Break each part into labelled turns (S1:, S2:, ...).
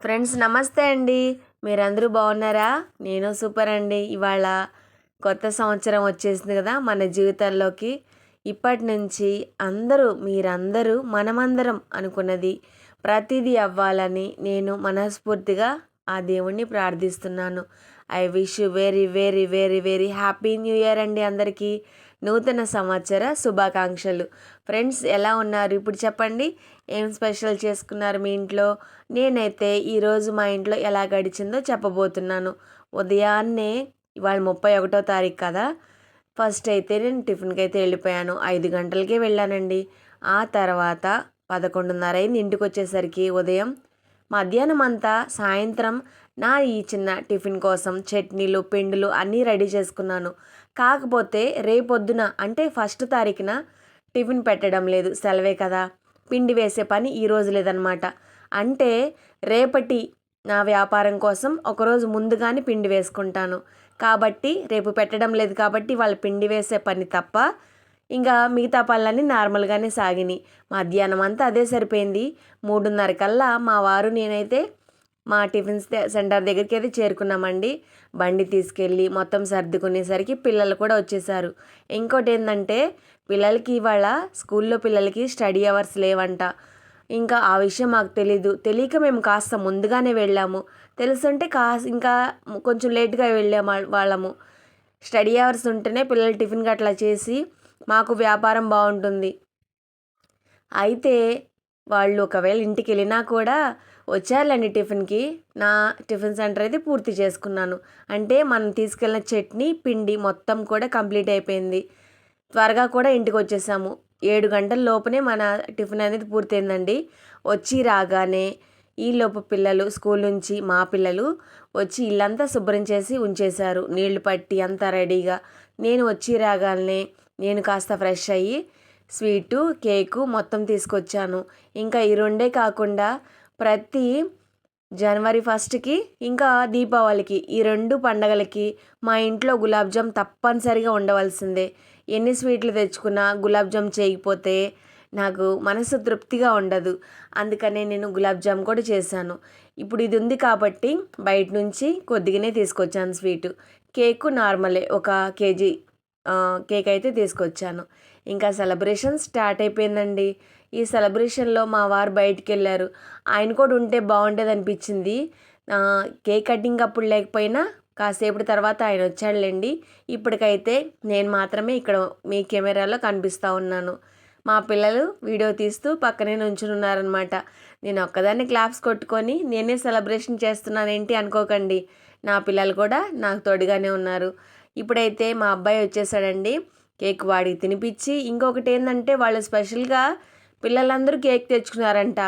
S1: Friends నమస్తే అండి. మీరందరూ బాగున్నారా? నేను సూపర్ అండి. ఇవాళ కొత్త సంవత్సరం వచ్చేసింది కదా మన జీవితాల్లోకి. ఇప్పటి నుంచి అందరూ మీరందరూ మనమందరం అనుకున్నది ప్రతిదీ అవ్వాలని నేను మనస్ఫూర్తిగా ఆ దేవుణ్ణి ప్రార్థిస్తున్నాను. I wish you very very very very happy new year అండి అందరికీ. నూతన సంవత్సర శుభాకాంక్షలు. ఫ్రెండ్స్ ఎలా ఉన్నారు? ఇప్పుడు చెప్పండి. ఏం స్పెషల్ చేసుకున్నారు మీ ఇంట్లో? నేనైతే ఈరోజు మా ఇంట్లో ఎలా గడిచిందో చెప్పబోతున్నాను. ఉదయాన్నే ఇవాళ ముప్పై ఒకటో తారీఖు కదా? ఫస్ట్ అయితే నేను టిఫిన్కి అయితే వెళ్ళిపోయాను. ఐదు గంటలకే వెళ్ళానండి. ఆ తర్వాత పదకొండున్నర అయింది ఇంటికి వచ్చేసరికి ఉదయం. మధ్యాహ్నం అంతా సాయంత్రం నా ఈ చిన్న టిఫిన్ కోసం చట్నీలు పిండిలు అన్నీ రెడీ చేసుకున్నాను. కాకపోతే రేపొద్దున అంటే ఫస్ట్ తారీఖున టిఫిన్ పెట్టడం లేదు. సెలవే కదా. పిండి వేసే పని ఈరోజు లేదనమాట అంటే రేపటి నా వ్యాపారం కోసం ఒకరోజు ముందుగానే పిండి వేసుకుంటాను. కాబట్టి రేపు పెట్టడం లేదు కాబట్టి వాళ్ళ పిండి వేసే పని తప్ప ఇంకా మిగతా పనులన్నీ నార్మల్గానే సాగినాయి. మధ్యాహ్నం అంతా అదే సరిపోయింది. మూడున్నర కల్లా మా వారు నేనైతే మా టిఫిన్ సెంటర్ దగ్గరికి అయితే చేరుకున్నామండి. బండి తీసుకెళ్ళి మొత్తం సర్దుకునేసరికి పిల్లలు కూడా వచ్చేసారు. ఇంకోటి ఏంటంటే పిల్లలకి ఇవాళ స్కూల్లో పిల్లలకి స్టడీ అవర్స్ లేవంట. ఇంకా ఆ విషయం మాకు తెలీదు. తెలియక మేము కాస్త ముందుగానే వెళ్ళాము. తెలుసుంటే కాస్త ఇంకా కొంచెం లేట్గా వెళ్ళాము వాళ్ళము. స్టడీ అవర్స్ ఉంటేనే పిల్లలు టిఫిన్ గట్లా చేసి మాకు వ్యాపారం బాగుంటుంది. అయితే వాళ్ళు ఒకవేళ ఇంటికి వెళ్ళినా కూడా వచ్చారులేండి టిఫిన్కి. నా టిఫిన్ సెంటర్ అయితే పూర్తి చేసుకున్నాను. అంటే మనం తీసుకెళ్ళిన చట్నీ పిండి మొత్తం కూడా కంప్లీట్ అయిపోయింది. త్వరగా కూడా ఇంటికి వచ్చేసాము ఏడు గంటల లోపునే మన టిఫిన్ అనేది పూర్తయిందండి. వచ్చి రాగానే ఈలోపు పిల్లలు స్కూల్ నుంచి మా పిల్లలు వచ్చి ఇల్లంతా శుభ్రం చేసి ఉంచేశారు. నీళ్ళు పట్టి అంతా రెడీగా. నేను వచ్చి రాగానే నేను కాస్త ఫ్రెష్ అయ్యి స్వీటు కేకు మొత్తం తీసుకొచ్చాను. ఇంకా ఈ రెండే కాకుండా ప్రతి జనవరి ఫస్ట్కి ఇంకా దీపావళికి ఈ రెండు పండగలకి మా ఇంట్లో గులాబ్ జామ్ తప్పనిసరిగా ఉండవలసిందే. ఎన్ని స్వీట్లు తెచ్చుకున్నా గులాబ్ జామ్ చేయకపోతే నాకు మనసు తృప్తిగా ఉండదు. అందుకనే నేను గులాబ్ జామ్ కూడా చేశాను. ఇప్పుడు ఇది ఉంది కాబట్టి బయట నుంచి కొద్దిగానే తీసుకొచ్చాను స్వీటు. కేకు నార్మలే ఒక కేజీ కేక్ అయితే తీసుకొచ్చాను. ఇంకా సెలబ్రేషన్ స్టార్ట్ అయిపోయిందండి. ఈ సెలబ్రేషన్లో మా వారు బయటికి వెళ్ళారు ఆయన కూడా ఉంటే బాగుండేది అనిపించింది కేక్ కటింగ్ అప్పుడు లేకపోయినా కాసేపటి తర్వాత ఆయన వచ్చాడులేండి. ఇప్పటికైతే నేను మాత్రమే ఇక్కడ మీ కెమెరాలో కనిపిస్తూ ఉన్నాను. మా పిల్లలు వీడియో తీస్తూ పక్కనే నుంచున్నారనమాట నేను ఒక్కదాన్ని క్లాప్స్ కొట్టుకొని నేనే సెలబ్రేషన్ చేస్తున్నానేంటి అనుకోకండి. నా పిల్లలు కూడా నాకు తోడుగానే ఉన్నారు. ఇప్పుడైతే మా అబ్బాయి వచ్చేసాడండి. కేక్ వాడికి తినిపించి ఇంకొకటి ఏంటంటే వాళ్ళు స్పెషల్గా పిల్లలందరూ కేక్ తెచ్చుకున్నారంట.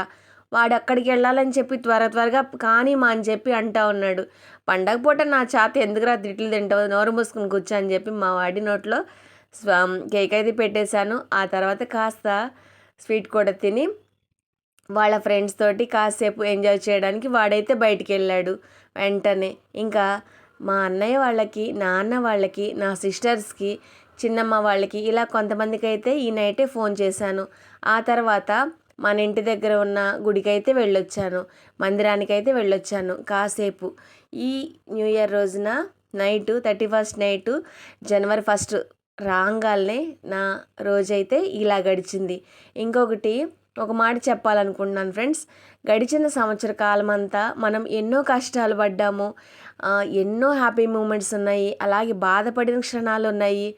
S1: వాడు అక్కడికి వెళ్ళాలని చెప్పి త్వర త్వరగా కానీ మా అని చెప్పి అంటా ఉన్నాడు. పండగ పూట నా చేత ఎందుకురా తిట్లు తింటావు? నోరు మూసుకుని కూర్చో అని చెప్పి మా వాడి నోట్లో కేక్ అయితే పెట్టేశాను. ఆ తర్వాత కాస్త స్వీట్ కూడా తిని వాళ్ళ ఫ్రెండ్స్ తోటి కాసేపు ఎంజాయ్ చేయడానికి వాడైతే బయటికి వెళ్ళాడు వెంటనే. ఇంకా మా అన్నయ్య వాళ్ళకి నాన్న వాళ్ళకి నా సిస్టర్స్కి చిన్నమ్మ వాళ్ళకి ఇలా కొంతమందికి అయితే ఈ నైటే ఫోన్ చేశాను. ఆ తర్వాత మన ఇంటి దగ్గర ఉన్న గుడికి అయితే వెళ్ళొచ్చాను. మందిరానికి అయితే వెళ్ళొచ్చాను కాసేపు. ఈ న్యూ ఇయర్ రోజున night thirty first night January first రాగానే నా రోజైతే ఇలా గడిచింది. ఇంకొకటి ఒక మాట చెప్పాలనుకుంటున్నాను ఫ్రెండ్స్. గడిచిన సంవత్సర కాలం అంతా మనం ఎన్నో కష్టాలు పడ్డాము. ఎన్నో హ్యాపీ మూమెంట్స్ ఉన్నాయి. అలాగే బాధపడిన క్షణాలు ఉన్నాయి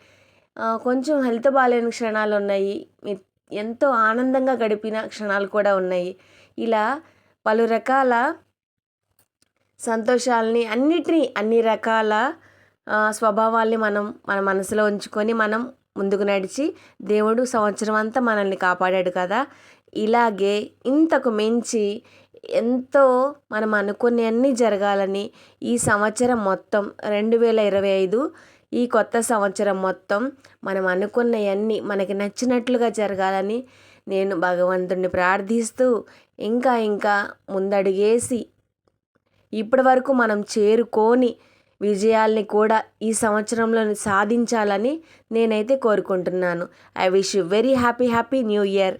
S1: కొంచెం హెల్త్ బాగాలేని క్షణాలు ఉన్నాయి ఎంతో ఆనందంగా గడిపిన క్షణాలు కూడా ఉన్నాయి. ఇలా పలు రకాల సంతోషాలని అన్నిటినీ అన్ని రకాల స్వభావాల్ని మనం మన మనసులో ఉంచుకొని మనం ముందుకు నడిచి దేవుడు సంవత్సరం అంతా మనల్ని కాపాడాడు కదా. ఇలాగే ఇంతకు మించి ఎంతో మనం అనుకునే అన్నీ జరగాలని ఈ సంవత్సరం మొత్తం రెండు వేల ఇరవై ఐదు ఈ కొత్త సంవత్సరం మొత్తం మనం అనుకున్నవన్నీ మనకి నచ్చినట్లుగా జరగాలని నేను భగవంతుడిని ప్రార్థిస్తూ ఇంకా ఇంకా ముందడుగేసి ఇప్పటి వరకు మనం చేరుకొని విజయాల్ని కూడా ఈ సంవత్సరంలో సాధించాలని నేనైతే కోరుకుంటున్నాను. I wish you very happy happy new year